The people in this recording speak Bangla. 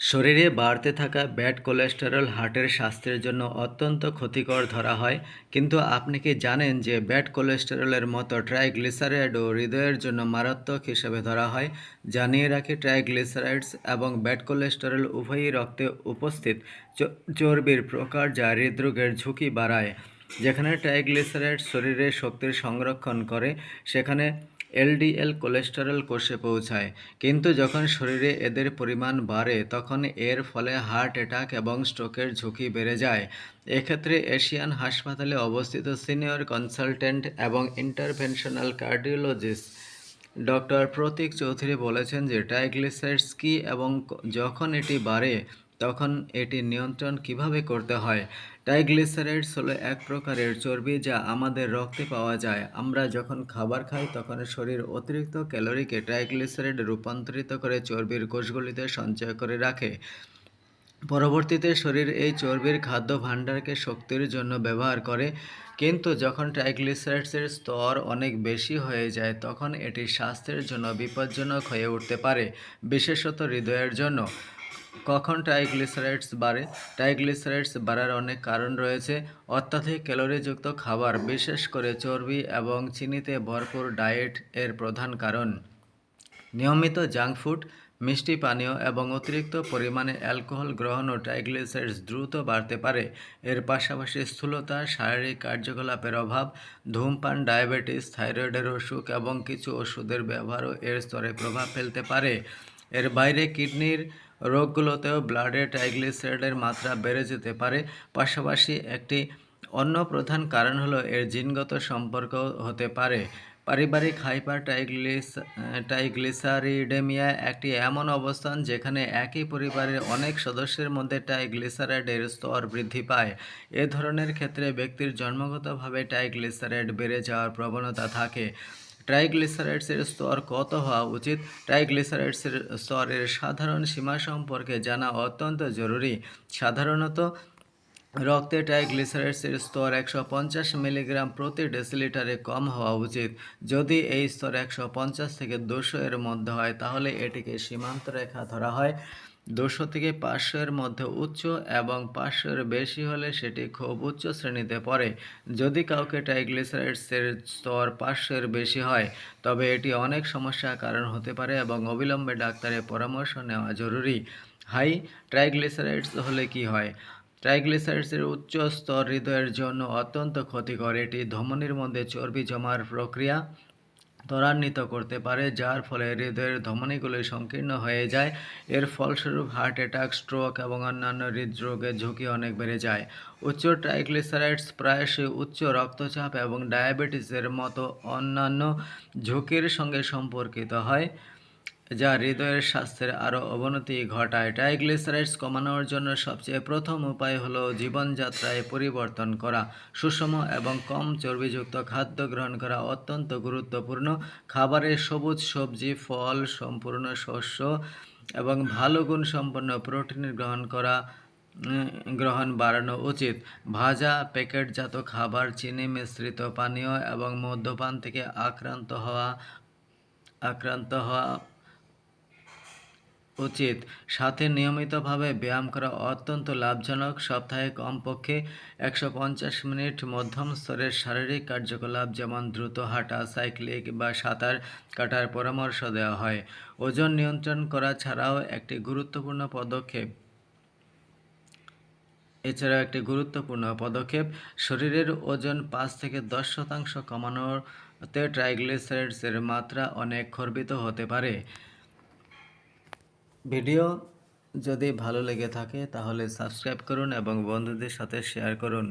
শরীরে বাড়তে থাকা ব্যাড কোলেস্টেরল, হার্টের স্বাস্থ্যের জন্য অত্যন্ত ক্ষতিকর ধরা হয়। কিন্তু আপনি কি জানেন যে ব্যাড কোলেস্টেরলের মতো ট্রাইগ্লিসারাইডও হৃদয়ের জন্য মারাত্মক হিসেবে ধরা হয়? জানিয়ে রাখি, ট্রাইগ্লিসারাইডস এবং ব্যাড কোলেস্টেরল উভয়ই রক্তে উপস্থিত। চর্বির প্রকার যা হৃদরোগের ঝুঁকি বাড়ায়। যেখানে ট্রাইগ্লিসারাইড শরীরে শক্তির সংরক্ষণ করে, সেখানে এলডিএল কোলেস্টেরল কোষে পৌঁছায়, কিন্তু যখন শরীরে এদের পরিমাণ বাড়ে, তখন এর ফলে হার্ট অ্যাটাক এবং স্ট্রোকের ঝুঁকি বেড়ে যায়। এক্ষেত্রে এশিয়ান হাসপাতালে অবস্থিত সিনিয়র কনসালটেন্ট এবং interventional cardiologist doctor Pratik Chowdhury বলেছেন যে ট্রাইগ্লিসারাইডস কী এবং যখন এটি বাড়ে তখন এটি নিয়ন্ত্রণ কীভাবে করতে হয়? ট্রাইগ্লিসারাইডস হলো এক প্রকারের চর্বি যা আমাদের রক্তে পাওয়া যায়। আমরা যখন খাবার খাই, তখন শরীর অতিরিক্ত ক্যালোরিকে ট্রাইগ্লিসারাইডে রূপান্তরিত করে চর্বির কোষগুলিতে সঞ্চয় করে রাখে। পরবর্তীতে শরীর এই চর্বির খাদ্য ভাণ্ডারকে শক্তির জন্য ব্যবহার করে, কিন্তু যখন ট্রাইগ্লিসারাইডসের স্তর অনেক বেশি হয়ে যায়, তখন এটি স্বাস্থ্যের জন্য বিপজ্জনক হয়ে উঠতে পারে, বিশেষত হৃদয়ের জন্য। কখন ট্রাইগ্লিসারাইডস বাড়ে? ট্রাইগ্লিসারাইডস বাড়ার অনেক কারণ রয়েছে। অত্যাধিক ক্যালোরিযুক্ত খাবার, বিশেষ করে চর্বি এবং চিনিতে ভরপুর ডায়েট এর প্রধান কারণ। নিয়মিত জাঙ্ক ফুড, মিষ্টি পানীয় এবং অতিরিক্ত পরিমাণে অ্যালকোহল গ্রহণও ট্রাইগ্লিসারাইডস দ্রুত বাড়তে পারে। এর পাশাপাশি স্থূলতা, শারীরিক কার্যকলাপের অভাব, ধূমপান, ডায়াবেটিস, থাইরয়েডের অসুখ এবং কিছু ওষুধের ব্যবহারও এর স্তরে প্রভাব ফেলতে পারে। এর বাইরে কিডনির রোগগুলোতেও ব্লাডে ট্রাইগ্লিসারাইডের মাত্রা বেড়ে যেতে পারে। পাশাপাশি একটি অন্য প্রধান কারণ হলো এর জিনগত সম্পর্ক হতে পারে। পারিবারিক হাইপার টাইগ্লিস টাইগ্লিসারিডেমিয়া একটি এমন অবস্থান যেখানে একই পরিবারের অনেক সদস্যের মধ্যে টাইগ্লিসারাইডের স্তর বৃদ্ধি পায়। এ ধরনের ক্ষেত্রে ব্যক্তির জন্মগতভাবে টাইগ্লিসারাইড বেড়ে যাওয়ার প্রবণতা থাকে। ট্রাইগ্লিসারাইডসের স্তর কত হওয়া উচিত? ট্রাইগ্লিসারাইডসের স্তরের সাধারণ সীমা সম্পর্কে জানা অত্যন্ত জরুরি। সাধারণত, রক্তে ট্রাইগ্লিসারাইডসের স্তর একশো পঞ্চাশ মিলিগ্রাম প্রতি ডেসিলিটারে কম হওয়া উচিত। যদি এই স্তর একশো পঞ্চাশ থেকে দুশো এর মধ্যে হয়, তাহলে এটিকে সীমান্ত রেখা ধরা হয়। দুশো থেকে পাঁচশো এর মধ্যে উচ্চ এবং পাঁচশোর বেশি হলে সেটি খুব উচ্চ শ্রেণীতে পড়ে। যদি কাউকে ট্রাইগ্লিসারাইডসের স্তর পাঁচশো এর বেশি হয়, তবে এটি অনেক সমস্যার কারণ হতে পারে এবং অবিলম্বে ডাক্তারের পরামর্শ নেওয়া জরুরি। হাই, ট্রাইগ্লিসারাইডস হলে কি হয়? ট্রাইগ্লিসারাইডসের উচ্চ স্তর হৃদয়ের জন্য অত্যন্ত ক্ষতিকর। এটি ধমনির মধ্যে চর্বি জমার প্রক্রিয়া ত্বরান্বিত করতে পারে, যার ফলে হৃদয়ের ধমনীগুলি সংকীর্ণ হয়ে যায়। এর ফলস্বরূপ হার্ট অ্যাটাক স্ট্রোক এবং অন্যান্য হৃদরোগের ঝুঁকি অনেক বেড়ে যায়। উচ্চ ট্রাইগ্লিসারাইডস প্রায়শই উচ্চ রক্তচাপ এবং ডায়াবেটিসের মতো অন্যান্য ঝুঁকির সঙ্গে সম্পর্কিত হয়। যা হৃদয়ের স্বাস্থ্যের আরও অবনতি ঘটায়। ট্রাইগ্লিসারাইডস কমানোর জন্য সবচেয়ে প্রথম উপায় হলো জীবনযাত্রায় পরিবর্তন করা। সুষম এবং কম চর্বিযুক্ত খাদ্য গ্রহণ করা অত্যন্ত গুরুত্বপূর্ণ। খাবারে সবুজ সবজি, ফল, সম্পূর্ণ শস্য এবং ভালো গুণসম্পন্ন প্রোটিন গ্রহণ করা গ্রহণ বাড়ানো উচিত। ভাজা প্যাকেটজাত খাবার, চিনি, মিশ্রিত পানীয় এবং মদ্যপান থেকে আক্রান্ত হওয়া আক্রান্ত হওয়া উচিত। সাথে নিয়মিতভাবে ব্যায়াম করা অত্যন্ত লাভজনক। সপ্তাহে কমপক্ষে একশো পঞ্চাশ মিনিট মধ্যম স্তরের শারীরিক কার্যকলাপ, যেমন দ্রুত হাঁটা, সাইক্লিং বা সাঁতার কাটার পরামর্শ দেওয়া হয়। ওজন নিয়ন্ত্রণ করা ছাড়াও একটি গুরুত্বপূর্ণ পদক্ষেপ এছাড়াও একটি গুরুত্বপূর্ণ পদক্ষেপ শরীরের ওজন পাঁচ থেকে দশ শতাংশ কমানোতে ট্রাইগ্লিসারাইডসের মাত্রা অনেক খর্বিত হতে পারে। ভিডিও যদি ভালো লেগে থাকে তাহলে সাবস্ক্রাইব করুন এবং বন্ধুদের সাথে শেয়ার করুন।